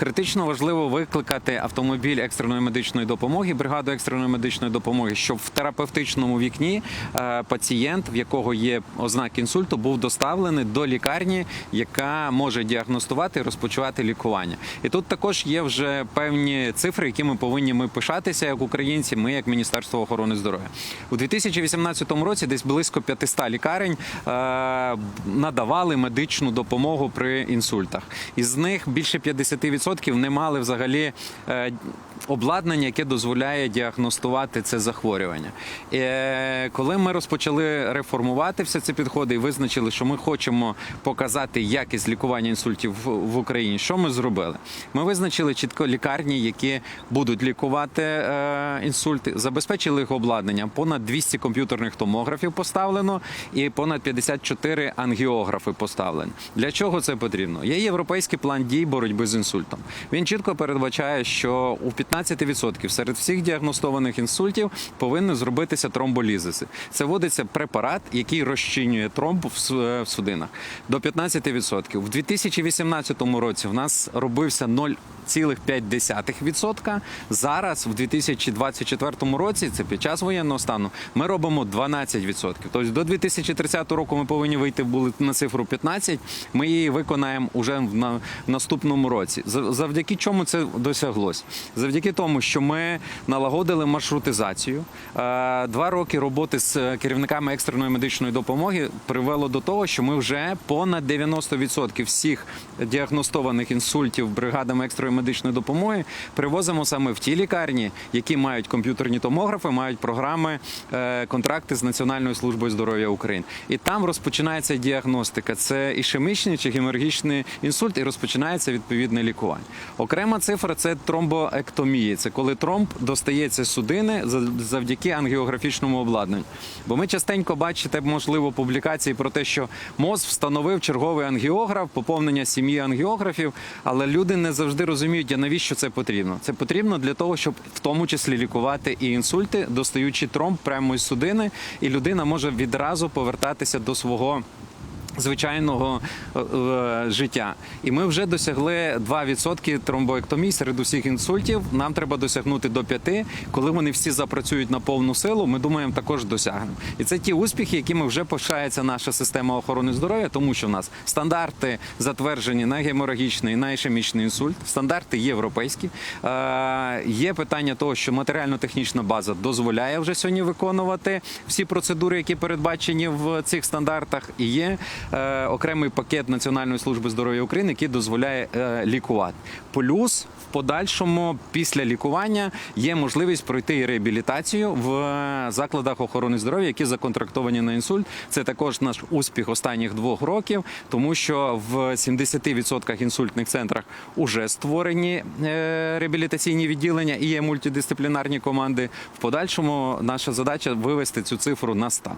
критично важливо викликати автомобіль екстреної медичної допомоги, бригаду екстреної медичної допомоги, щоб в терапевтичному вікні е, пацієнт, в якого є ознаки інсульту, був доставлений до лікарні, яка може діагностувати і розпочувати лікування. І тут також є вже певні цифри, які ми повинні ми пишатися як українці, ми як Міністерство охорони здоров'я. У 2018 році десь близько 500 лікарень е, надавали медичну допомогу при інсультах. Із них більше 50% не мали взагалі е, обладнання, яке дозволяє діагностувати це захворювання. Е, коли ми розпочали реформувати всі ці підходи і визначили, що ми хочемо показати якість лікування інсультів в, в Україні, що ми зробили? Ми визначили чітко лікарні, які будуть лікувати е, інсульти, забезпечили їх обладнанням. Понад 200 комп'ютерних томографів поставлено і понад 54 ангіографи поставлені. Для чого це потрібно? Є європейський план дій боротьби з інсультом. Він чітко передбачає, що у 15% серед всіх діагностованих інсультів повинні зробитися тромболізиси. Це вводиться препарат, який розчинює тромб в судинах до 15%. В 2018 році в нас робився 0,5%. Зараз, в 2024 році, це під час воєнного стану, ми робимо 12%. Тобто до 2030 року ми повинні вийти були на цифру 15, Ми її виконаємо уже в в наступному році. За- Завдяки чому це досяглось? Завдяки тому, що ми налагодили маршрутизацію. Е, Два роки роботи з керівниками екстреної медичної допомоги привело до того, що ми вже понад 90% всіх діагностованих інсультів бригадами екстреної медичної допомоги привозимо саме в ті лікарні, які мають комп'ютерні томографи, мають програми, е, контракти з Національною службою здоров'я України. І там розпочинається діагностика. Це ішемічний чи геморгічний інсульт, і розпочинається відповідне лікування. Окрема цифра це тромбоектомії. Це коли тромб достається судини за- завдяки ангіографічному обладнанню. Бо ми частенько бачите, можливо, публікації про те, що МОЗ встановив черговий ангіограф, поповнення сім'ї ангіографів, але люди не завжди розуміють, навіщо це потрібно. Це потрібно для того, щоб в тому числі лікувати і інсульти, достаючи тромб прямо із судини, і людина може відразу повертатися до свого. Звичайного е, е, життя, і ми вже досягли 2% тромбоектомій серед усіх інсультів. Нам треба досягнути до 5%. Коли вони всі запрацюють на повну силу, ми думаємо, також досягнемо. І це ті успіхи, якими вже пишається наша система охорони здоров'я, тому що в нас стандарти затверджені на геморагічний, на ішемічний інсульт, стандарти європейські. Е, є питання того, що матеріально-технічна база дозволяє вже сьогодні виконувати всі процедури, які передбачені в цих стандартах. І є окремий пакет Національної служби здоров'я України, який дозволяє е, лікувати. Плюс в подальшому, після лікування, є можливість пройти реабілітацію в е, закладах охорони здоров'я, які законтрактовані на інсульт. Це також наш успіх останніх двох років, тому що в 70% інсультних центрах уже створені е, реабілітаційні відділення і є мультидисциплінарні команди. В подальшому наша задача вивести цю цифру на 100.